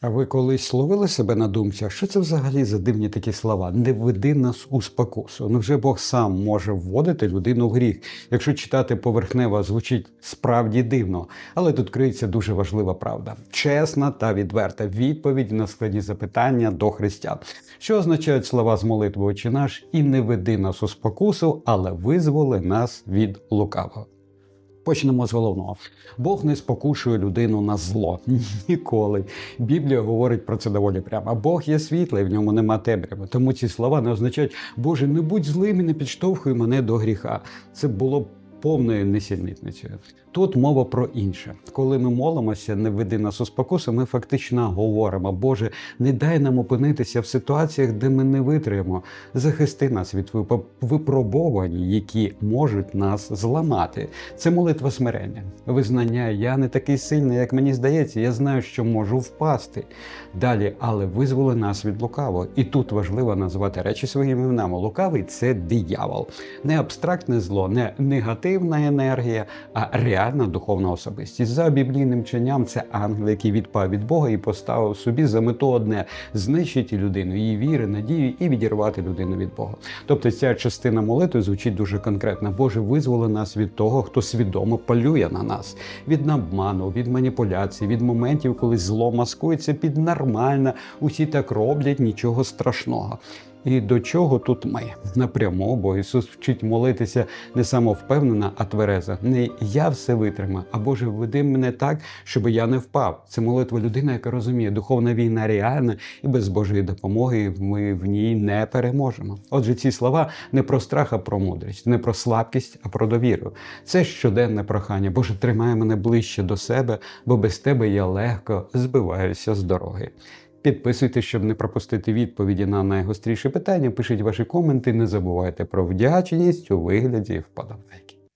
А ви колись ловили себе на думці, а що це взагалі за дивні такі слова? Не веди нас у спокусу. Ну вже Бог сам може вводити людину в гріх. Якщо читати поверхнево, звучить справді дивно, але тут криється дуже важлива правда. Чесна та відверта відповідь на складні запитання до християн. Що означають слова з молитви «Отче наш» і не веди нас у спокусу, але визволи нас від лукавого. Почнемо з головного. Бог не спокушує людину на зло. Ніколи. Біблія говорить про це доволі прямо. Бог є світлий, в ньому нема темряви. Тому ці слова не означають, Боже, не будь злим і не підштовхуй мене до гріха. Це було б повною несільницею. Тут мова про інше. Коли ми молимося, не веди нас у спокусу, ми фактично говоримо, Боже, не дай нам опинитися в ситуаціях, де ми не витримаємо. Захисти нас від вип- випробувань, які можуть нас зламати. Це молитва смирення, визнання. Я не такий сильний, як мені здається. Я знаю, що можу впасти. Далі, але визволи нас від лукавого. І тут важливо назвати речі своїми іменами. Лукавий це диявол, не абстрактне зло, не негативна енергія, а реальна духовна особистість. За біблійним вченням це ангел, який відпав від Бога і поставив собі за мету одне знищити людину, її віри, надії і відірвати людину від Бога. Тобто ця частина молитви звучить дуже конкретно. Боже, визволи нас від того, хто свідомо полює на нас, від обману, від маніпуляцій, від моментів, коли зло маскується під нормально, усі так роблять, нічого страшного. І до чого тут ми напряму, бо Ісус вчить молитися не самовпевнено, а тверезо. Не я все витримаю, а Боже, веди мене так, щоб я не впав. Це молитва людини, яка розуміє, духовна війна реальна, і без Божої допомоги ми в ній не переможемо. Отже, ці слова не про страх, а про мудрість, не про слабкість, а про довіру. Це щоденне прохання. Боже, тримай мене ближче до себе, бо без тебе я легко збиваюся з дороги. Підписуйтесь, щоб не пропустити відповіді на найгостріші питання. Пишіть ваші коменти. Не забувайте про вдячність у вигляді вподобайки.